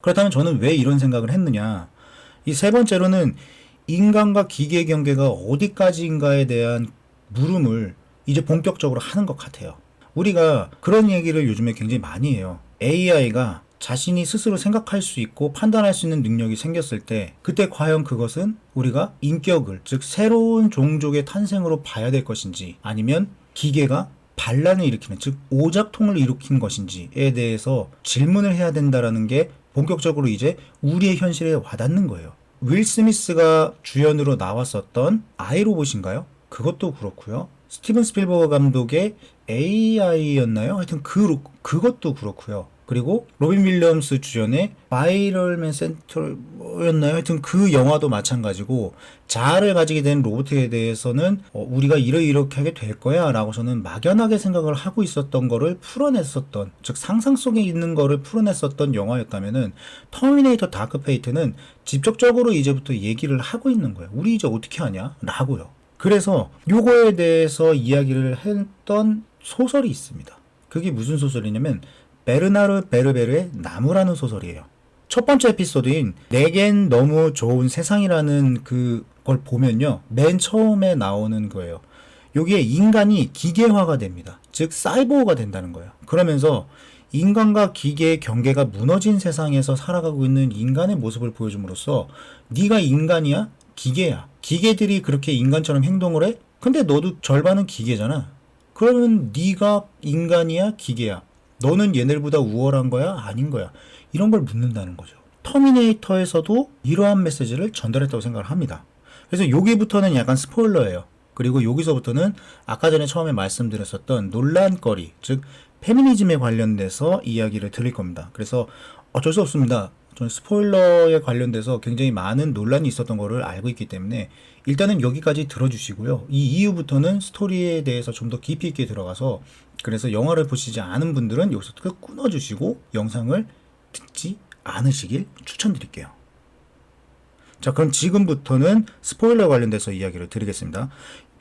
그렇다면 저는 왜 이런 생각을 했느냐? 이 세 번째로는 인간과 기계의 경계가 어디까지인가에 대한 물음을 이제 본격적으로 하는 것 같아요. 우리가 그런 얘기를 요즘에 굉장히 많이 해요. AI가 자신이 스스로 생각할 수 있고 판단할 수 있는 능력이 생겼을 때 그때 과연 그것은 우리가 인격을 즉 새로운 종족의 탄생으로 봐야 될 것인지 아니면 기계가 반란을 일으키는 즉 오작통을 일으킨 것인지에 대해서 질문을 해야 된다라는 게 본격적으로 이제 우리의 현실에 와닿는 거예요. 윌 스미스가 주연으로 나왔었던 아이로봇인가요? 그것도 그렇고요. 스티븐 스필버그 감독의 AI였나요? 하여튼 그 그것도 그렇고요. 그리고 로빈 윌리엄스 주연의 바이럴맨 센터였나요? 하여튼 그 영화도 마찬가지고 자아를 가지게 된 로봇에 대해서는 어, 우리가 이러이렇게 하게 될 거야 라고 저는 막연하게 생각을 하고 있었던 거를 풀어냈었던 즉 상상 속에 있는 거를 풀어냈었던 영화였다면은 터미네이터 다크 페이트는 직접적으로 이제부터 얘기를 하고 있는 거예요. 우리 이제 어떻게 하냐? 라고요. 그래서 요거에 대해서 이야기를 했던 소설이 있습니다. 그게 무슨 소설이냐면 베르나르 베르베르의 나무라는 소설이에요. 첫 번째 에피소드인 내겐 너무 좋은 세상이라는 그걸 보면요. 맨 처음에 나오는 거예요. 여기에 인간이 기계화가 됩니다. 즉 사이보그가 된다는 거예요. 그러면서 인간과 기계의 경계가 무너진 세상에서 살아가고 있는 인간의 모습을 보여줌으로써 네가 인간이야? 기계야. 기계들이 그렇게 인간처럼 행동을 해? 근데 너도 절반은 기계잖아. 그러면 네가 인간이야? 기계야. 너는 얘네들보다 우월한 거야? 아닌 거야? 이런 걸 묻는다는 거죠. 터미네이터에서도 이러한 메시지를 전달했다고 생각을 합니다. 그래서 여기부터는 약간 스포일러예요. 그리고 여기서부터는 아까 전에 처음에 말씀드렸었던 논란거리, 즉 페미니즘에 관련돼서 이야기를 드릴 겁니다. 그래서 어쩔 수 없습니다. 저는 스포일러에 관련돼서 굉장히 많은 논란이 있었던 거를 알고 있기 때문에 일단은 여기까지 들어주시고요. 이 이후부터는 스토리에 대해서 좀 더 깊이 있게 들어가서 그래서 영화를 보시지 않은 분들은 여기서 끊어주시고 영상을 듣지 않으시길 추천드릴게요. 자, 그럼 지금부터는 스포일러 관련돼서 이야기를 드리겠습니다.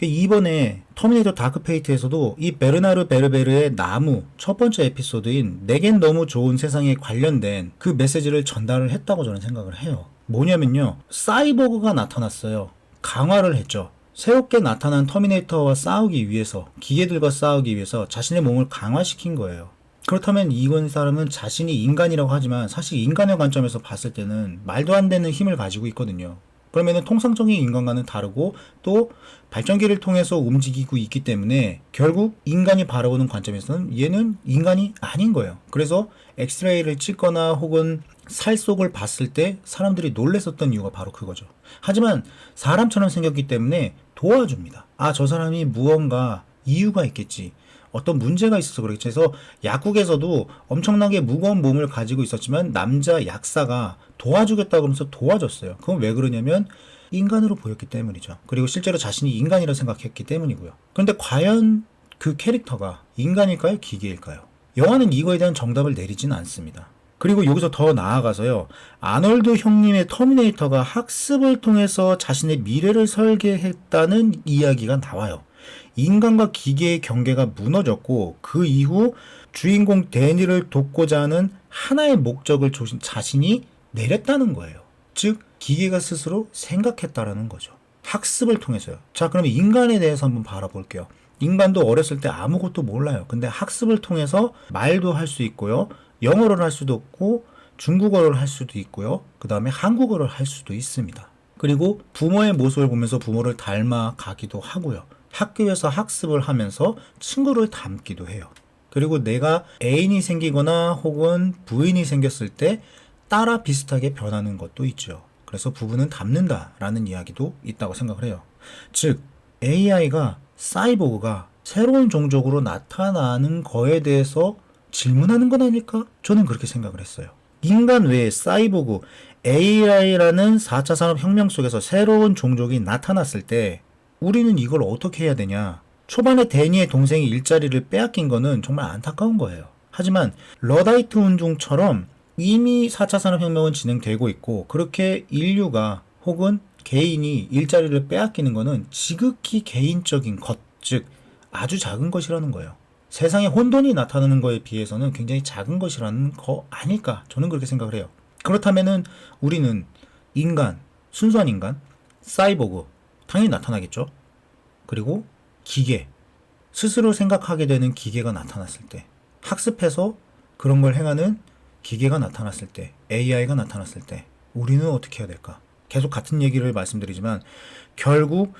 이번에 터미네이터 다크페이트에서도 이 베르나르 베르베르의 나무 첫 번째 에피소드인 내겐 너무 좋은 세상에 관련된 그 메시지를 전달을 했다고 저는 생각을 해요. 뭐냐면요. 사이버그가 나타났어요. 강화를 했죠. 새롭게 나타난 터미네이터와 싸우기 위해서, 기계들과 싸우기 위해서 자신의 몸을 강화시킨 거예요. 그렇다면 이건 사람은 자신이 인간이라고 하지만 사실 인간의 관점에서 봤을 때는 말도 안 되는 힘을 가지고 있거든요. 그러면은 통상적인 인간과는 다르고 또 발전기를 통해서 움직이고 있기 때문에 결국 인간이 바라보는 관점에서는 얘는 인간이 아닌 거예요. 그래서 엑스레이를 찍거나 혹은 살 속을 봤을 때 사람들이 놀랬었던 이유가 바로 그거죠. 하지만 사람처럼 생겼기 때문에 도와줍니다. 아, 저 사람이 무언가 이유가 있겠지. 어떤 문제가 있어서 그렇겠지. 그래서 약국에서도 엄청나게 무거운 몸을 가지고 있었지만 남자 약사가 도와주겠다고 하면서 도와줬어요. 그건 왜 그러냐면 인간으로 보였기 때문이죠. 그리고 실제로 자신이 인간이라 생각했기 때문이고요. 그런데 과연 그 캐릭터가 인간일까요? 기계일까요? 영화는 이거에 대한 정답을 내리지는 않습니다. 그리고 여기서 더 나아가서요. 아놀드 형님의 터미네이터가 학습을 통해서 자신의 미래를 설계했다는 이야기가 나와요. 인간과 기계의 경계가 무너졌고 그 이후 주인공 데니를 돕고자 하는 하나의 목적을 자신이 내렸다는 거예요. 즉 기계가 스스로 생각했다라는 거죠. 학습을 통해서요. 자, 그러면 인간에 대해서 한번 바라볼게요. 인간도 어렸을 때 아무것도 몰라요. 근데 학습을 통해서 말도 할 수 있고요. 영어를 할 수도 있고 중국어를 할 수도 있고요. 그 다음에 한국어를 할 수도 있습니다. 그리고 부모의 모습을 보면서 부모를 닮아 가기도 하고요. 학교에서 학습을 하면서 친구를 닮기도 해요. 그리고 내가 애인이 생기거나 혹은 부인이 생겼을 때 따라 비슷하게 변하는 것도 있죠. 그래서 부부는 닮는다라는 이야기도 있다고 생각을 해요. 즉, AI가 사이보그가 새로운 종족으로 나타나는 거에 대해서 질문하는 건 아닐까? 저는 그렇게 생각을 했어요. 인간 외에 사이보그, AI라는 4차 산업 혁명 속에서 새로운 종족이 나타났을 때 우리는 이걸 어떻게 해야 되냐? 초반에 데니의 동생이 일자리를 빼앗긴 거는 정말 안타까운 거예요. 하지만 러다이트 운동처럼 이미 4차 산업혁명은 진행되고 있고 그렇게 인류가 혹은 개인이 일자리를 빼앗기는 거는 지극히 개인적인 것, 즉 아주 작은 것이라는 거예요. 세상에 혼돈이 나타나는 거에 비해서는 굉장히 작은 것이라는 거 아닐까 저는 그렇게 생각을 해요. 그렇다면은 우리는 인간, 순수한 인간, 사이보그 당연히 나타나겠죠. 그리고 기계, 스스로 생각하게 되는 기계가 나타났을 때, 학습해서 그런 걸 행하는 기계가 나타났을 때, AI가 나타났을 때, 우리는 어떻게 해야 될까? 계속 같은 얘기를 말씀드리지만, 결국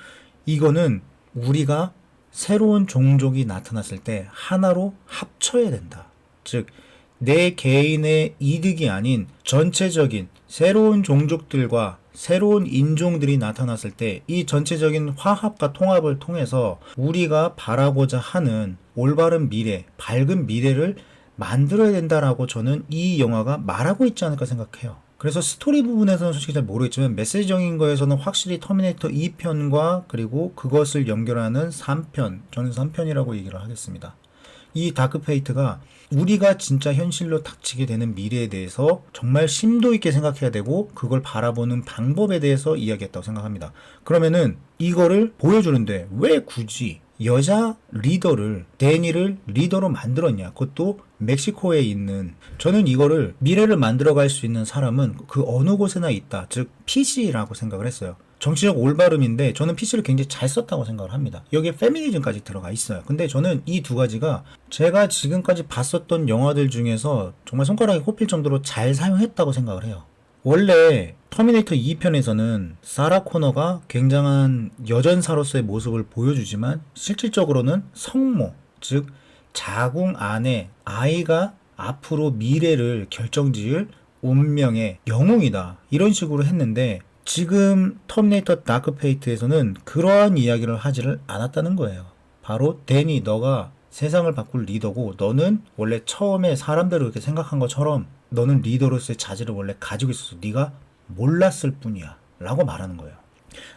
이거는 우리가 새로운 종족이 나타났을 때 하나로 합쳐야 된다. 즉, 내 개인의 이득이 아닌 전체적인 새로운 종족들과 새로운 인종들이 나타났을 때 이 전체적인 화합과 통합을 통해서 우리가 바라고자 하는 올바른 미래, 밝은 미래를 만들어야 된다라고 저는 이 영화가 말하고 있지 않을까 생각해요. 그래서 스토리 부분에서는 솔직히 잘 모르겠지만 메시지적인 거에서는 확실히 터미네이터 2편과 그리고 그것을 연결하는 3편, 저는 3편이라고 얘기를 하겠습니다. 이 다크 페이트가 우리가 진짜 현실로 닥치게 되는 미래에 대해서 정말 심도 있게 생각해야 되고 그걸 바라보는 방법에 대해서 이야기했다고 생각합니다. 그러면은 이거를 보여주는데 왜 굳이 여자 리더를 데니를 리더로 만들었냐? 그것도 멕시코에 있는 저는 이거를 미래를 만들어갈 수 있는 사람은 그 어느 곳에나 있다. 즉 PC라고 생각을 했어요. 정치적 올바름인데 저는 PC를 굉장히 잘 썼다고 생각을 합니다. 여기에 페미니즘까지 들어가 있어요. 근데 저는 이 두 가지가 제가 지금까지 봤었던 영화들 중에서 정말 손가락에 꼽힐 정도로 잘 사용했다고 생각을 해요. 원래 터미네이터 2편에서는 사라 코너가 굉장한 여전사로서의 모습을 보여주지만 실질적으로는 성모, 즉 자궁 안에 아이가 앞으로 미래를 결정지을 운명의 영웅이다. 이런 식으로 했는데 지금 터미네이터 다크 페이트에서는 그러한 이야기를 하지를 않았다는 거예요. 바로 데니 너가 세상을 바꿀 리더고 너는 원래 처음에 사람들을 그렇게 생각한 것처럼 너는 리더로서의 자질을 원래 가지고 있었어. 네가 몰랐을 뿐이야. 라고 말하는 거예요.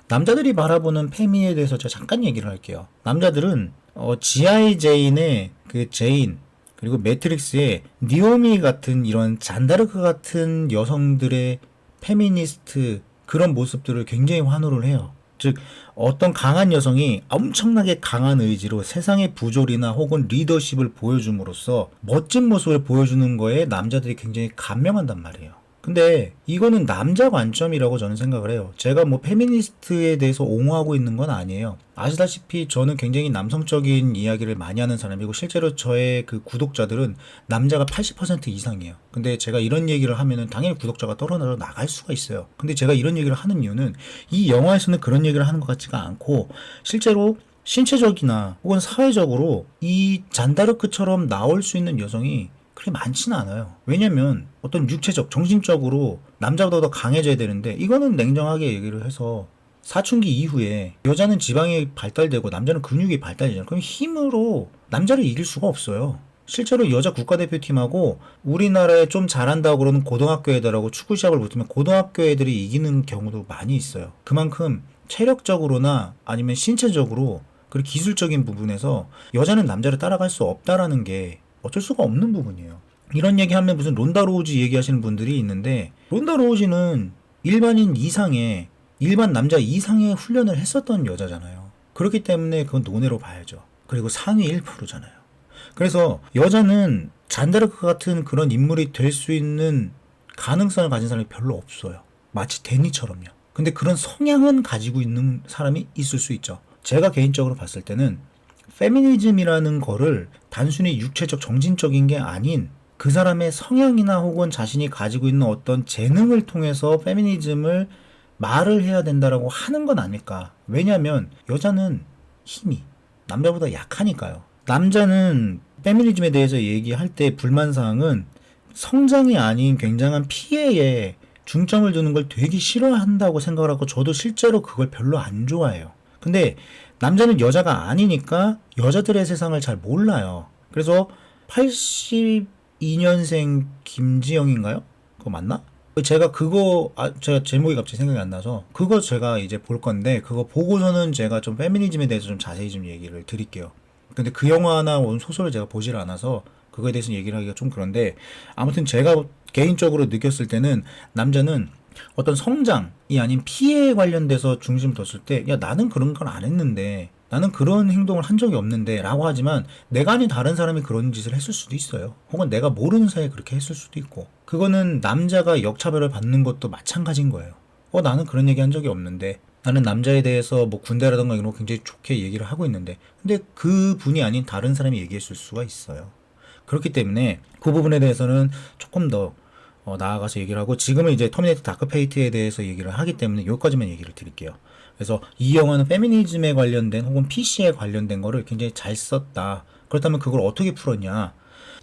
남자들이 바라보는 페미에 대해서 제가 잠깐 얘기를 할게요. 남자들은 어, G.I. 제인의 그 제인 그리고 매트릭스의 니오미 같은 이런 잔다르크 같은 여성들의 페미니스트 그런 모습들을 굉장히 환호를 해요. 즉 어떤 강한 여성이 엄청나게 강한 의지로 세상의 부조리나 혹은 리더십을 보여줌으로써 멋진 모습을 보여주는 거에 남자들이 굉장히 감명한단 말이에요. 근데 이거는 남자 관점이라고 저는 생각을 해요. 제가 뭐 페미니스트에 대해서 옹호하고 있는 건 아니에요. 아시다시피 저는 굉장히 남성적인 이야기를 많이 하는 사람이고 실제로 저의 그 구독자들은 남자가 80% 이상이에요. 근데 제가 이런 얘기를 하면은 당연히 구독자가 떨어져 나갈 수가 있어요. 근데 제가 이런 얘기를 하는 이유는 이 영화에서는 그런 얘기를 하는 것 같지가 않고 실제로 신체적이나 혹은 사회적으로 이 잔다르크처럼 나올 수 있는 여성이 그렇게 많지는 않아요. 왜냐면 어떤 육체적, 정신적으로 남자보다 더 강해져야 되는데 이거는 냉정하게 얘기를 해서 사춘기 이후에 여자는 지방이 발달되고 남자는 근육이 발달되잖아요. 그럼 힘으로 남자를 이길 수가 없어요. 실제로 여자 국가대표팀하고 우리나라에 좀 잘한다고 그러는 고등학교 애들하고 축구 시합을 붙으면 고등학교 애들이 이기는 경우도 많이 있어요. 그만큼 체력적으로나 아니면 신체적으로 그리고 기술적인 부분에서 여자는 남자를 따라갈 수 없다라는 게 어쩔 수가 없는 부분이에요. 이런 얘기하면 무슨 론다 로우지 얘기하시는 분들이 있는데 론다 로우지는 일반인 이상의 일반 남자 이상의 훈련을 했었던 여자잖아요. 그렇기 때문에 그건 논외로 봐야죠. 그리고 상위 1%잖아요. 그래서 여자는 잔다르크 같은 그런 인물이 될 수 있는 가능성을 가진 사람이 별로 없어요. 마치 데니처럼요. 근데 그런 성향은 가지고 있는 사람이 있을 수 있죠. 제가 개인적으로 봤을 때는 페미니즘이라는 거를 단순히 육체적 정신적인 게 아닌 그 사람의 성향이나 혹은 자신이 가지고 있는 어떤 재능을 통해서 페미니즘을 말을 해야 된다라고 하는 건 아닐까. 왜냐면 여자는 힘이 남자보다 약하니까요. 남자는 페미니즘에 대해서 얘기할 때 불만 사항은 성장이 아닌 굉장한 피해에 중점을 두는 걸 되게 싫어한다고 생각을 하고 저도 실제로 그걸 별로 안 좋아해요. 근데 남자는 여자가 아니니까 여자들의 세상을 잘 몰라요. 그래서 82년생 김지영인가요? 그거 맞나? 제가 그거 아 제가 제목이 갑자기 생각이 안 나서 그거 제가 이제 볼 건데 그거 보고서는 제가 좀 페미니즘에 대해서 좀 자세히 좀 얘기를 드릴게요. 근데 그 영화나 원 소설을 제가 보질 않아서 그거에 대해서 얘기를 하기가 좀 그런데 아무튼 제가 개인적으로 느꼈을 때는 남자는 어떤 성장이 아닌 피해에 관련돼서 중심 뒀을 때, 야, 나는 그런 걸 안 했는데, 나는 그런 행동을 한 적이 없는데 라고 하지만 내가 아닌 다른 사람이 그런 짓을 했을 수도 있어요. 혹은 내가 모르는 사이에 그렇게 했을 수도 있고. 그거는 남자가 역차별을 받는 것도 마찬가지인 거예요. 어, 나는 그런 얘기 한 적이 없는데. 나는 남자에 대해서 뭐 군대라던가 이런 거 굉장히 좋게 얘기를 하고 있는데. 근데 그 분이 아닌 다른 사람이 얘기했을 수가 있어요. 그렇기 때문에 그 부분에 대해서는 조금 더 어, 나아가서 얘기를 하고 지금은 이제 터미네이터 다크페이트에 대해서 얘기를 하기 때문에 여기까지만 얘기를 드릴게요. 그래서 이 영화는 페미니즘에 관련된 혹은 PC에 관련된 거를 굉장히 잘 썼다. 그렇다면 그걸 어떻게 풀었냐?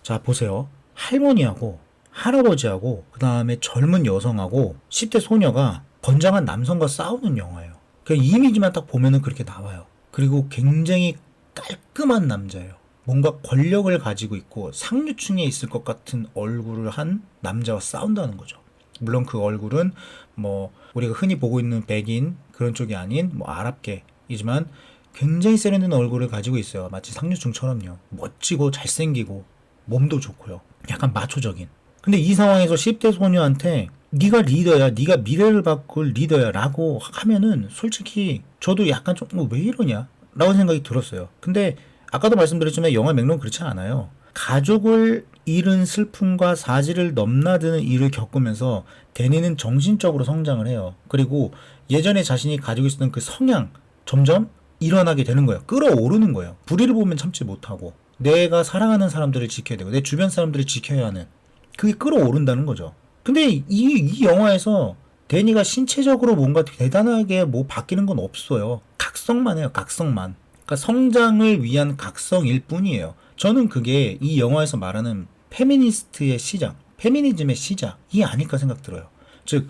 자, 보세요. 할머니하고 할아버지하고 그 다음에 젊은 여성하고 10대 소녀가 건장한 남성과 싸우는 영화예요. 그 이미지만 딱 보면은 그렇게 나와요. 그리고 굉장히 깔끔한 남자예요. 뭔가 권력을 가지고 있고 상류층에 있을 것 같은 얼굴을 한 남자와 싸운다는 거죠. 물론 그 얼굴은 뭐 우리가 흔히 보고 있는 백인 그런 쪽이 아닌 뭐 아랍계이지만 굉장히 세련된 얼굴을 가지고 있어요. 마치 상류층처럼요. 멋지고 잘생기고 몸도 좋고요. 약간 마초적인. 근데 이 상황에서 10대 소녀한테 네가 리더야, 네가 미래를 바꿀 리더야라고 하면은 솔직히 저도 약간 좀왜 이러냐? 라고 생각이 들었어요. 근데 아까도 말씀드렸지만 영화 맥락은 그렇지 않아요. 가족을 잃은 슬픔과 사지를 넘나드는 일을 겪으면서 데니는 정신적으로 성장을 해요. 그리고 예전에 자신이 가지고 있었던 그 성향 점점 일어나게 되는 거예요. 끌어오르는 거예요. 불의를 보면 참지 못하고 내가 사랑하는 사람들을 지켜야 되고 내 주변 사람들을 지켜야 하는 그게 끌어오른다는 거죠. 근데 이, 이 영화에서 데니가 신체적으로 뭔가 대단하게 뭐 바뀌는 건 없어요. 각성만 해요. 각성만. 그러니까 성장을 위한 각성일 뿐이에요. 저는 그게 이 영화에서 말하는 페미니스트의 시작, 페미니즘의 시작이 아닐까 생각 들어요. 즉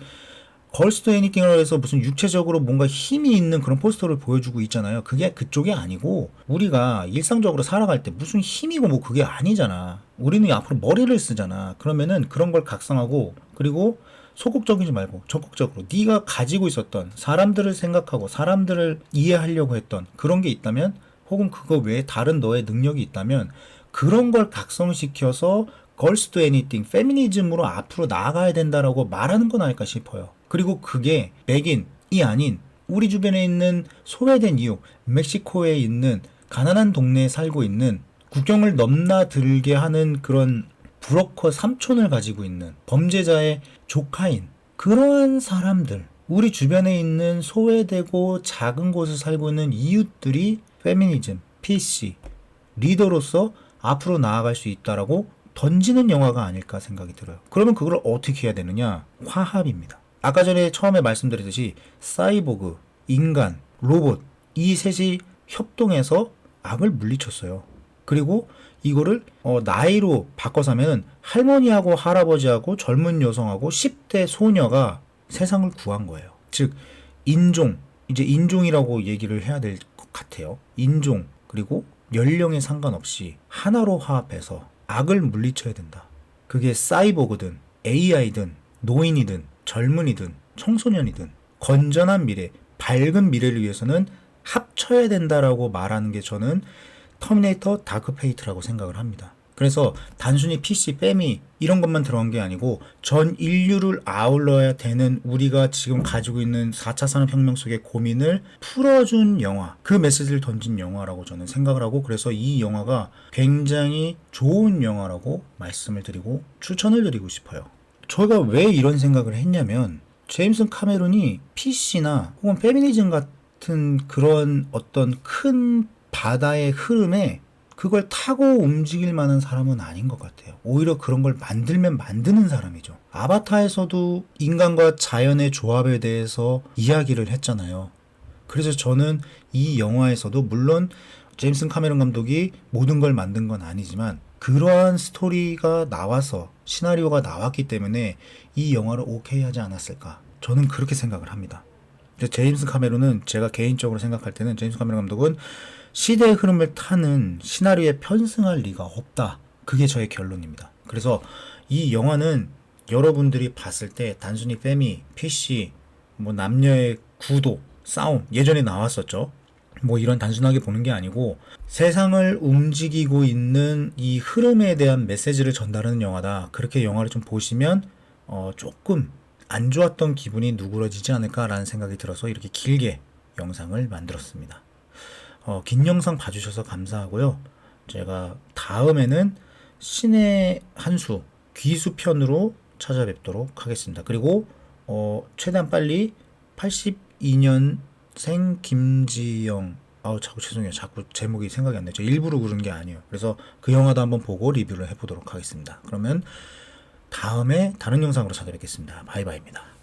걸스도 애니킹을 해서 무슨 육체적으로 뭔가 힘이 있는 그런 포스터를 보여주고 있잖아요. 그게 그쪽이 아니고 우리가 일상적으로 살아갈 때 무슨 힘이고 뭐 그게 아니잖아. 우리는 앞으로 머리를 쓰잖아. 그러면은 그런 걸 각성하고 그리고 소극적이지 말고 적극적으로 네가 가지고 있었던 사람들을 생각하고 사람들을 이해하려고 했던 그런 게 있다면 혹은 그거 외에 다른 너의 능력이 있다면 그런 걸 각성시켜서 걸스 도 애니띵 페미니즘으로 앞으로 나아가야 된다라고 말하는 건 아닐까 싶어요. 그리고 그게 백인이 아닌 우리 주변에 있는 소외된 이유, 멕시코에 있는 가난한 동네에 살고 있는 국경을 넘나들게 하는 그런 브로커 삼촌을 가지고 있는 범죄자의 조카인 그러한 사람들, 우리 주변에 있는 소외되고 작은 곳에 살고 있는 이웃들이 페미니즘, PC, 리더로서 앞으로 나아갈 수 있다라고 던지는 영화가 아닐까 생각이 들어요. 그러면 그걸 어떻게 해야 되느냐? 화합입니다. 아까 전에 처음에 말씀드렸듯이 사이보그, 인간, 로봇 이 셋이 협동해서 악을 물리쳤어요. 그리고 이거를 어, 나이로 바꿔서 하면 할머니하고 할아버지하고 젊은 여성하고 10대 소녀가 세상을 구한 거예요. 즉 인종 이제 인종이라고 얘기를 해야 될 것 같아요. 인종 그리고 연령에 상관없이 하나로 화합해서 악을 물리쳐야 된다. 그게 사이보그든 AI든 노인이든 젊은이든 청소년이든 건전한 미래, 밝은 미래를 위해서는 합쳐야 된다라고 말하는 게 저는 터미네이터 다크페이트라고 생각을 합니다. 그래서 단순히 PC, 빼미 이런 것만 들어간 게 아니고 전 인류를 아울러야 되는 우리가 지금 가지고 있는 4차 산업혁명 속의 고민을 풀어준 영화, 그 메시지를 던진 영화라고 저는 생각을 하고 그래서 이 영화가 굉장히 좋은 영화라고 말씀을 드리고 추천을 드리고 싶어요. 저희가 왜 이런 생각을 했냐면 제임슨 카메론이 PC나 혹은 페미니즘 같은 그런 어떤 큰 바다의 흐름에 그걸 타고 움직일 만한 사람은 아닌 것 같아요. 오히려 그런 걸 만들면 만드는 사람이죠. 아바타에서도 인간과 자연의 조합에 대해서 이야기를 했잖아요. 그래서 저는 이 영화에서도 물론 제임슨 카메론 감독이 모든 걸 만든 건 아니지만 그러한 스토리가 나와서 시나리오가 나왔기 때문에 이 영화를 오케이 하지 않았을까. 저는 그렇게 생각을 합니다. 제임스 카메론은 제가 개인적으로 생각할 때는 제임스 카메론 감독은 시대의 흐름을 타는 시나리오에 편승할 리가 없다. 그게 저의 결론입니다. 그래서 이 영화는 여러분들이 봤을 때 단순히 페미, PC, 뭐 남녀의 구도, 싸움 예전에 나왔었죠. 뭐 이런 단순하게 보는 게 아니고 세상을 움직이고 있는 이 흐름에 대한 메시지를 전달하는 영화다. 그렇게 영화를 좀 보시면 어 조금 안 좋았던 기분이 누그러지지 않을까라는 생각이 들어서 이렇게 길게 영상을 만들었습니다. 어, 긴 영상 봐주셔서 감사하고요. 제가 다음에는 신의 한수 귀수 편으로 찾아뵙도록 하겠습니다. 그리고 어, 최대한 빨리 82년생 김지영 아우 자꾸 죄송해요. 자꾸 제목이 생각이 안 나죠. 일부러 그런 게 아니에요. 그래서 그 영화도 한번 보고 리뷰를 해보도록 하겠습니다. 그러면 다음에 다른 영상으로 찾아뵙겠습니다. 바이바이입니다.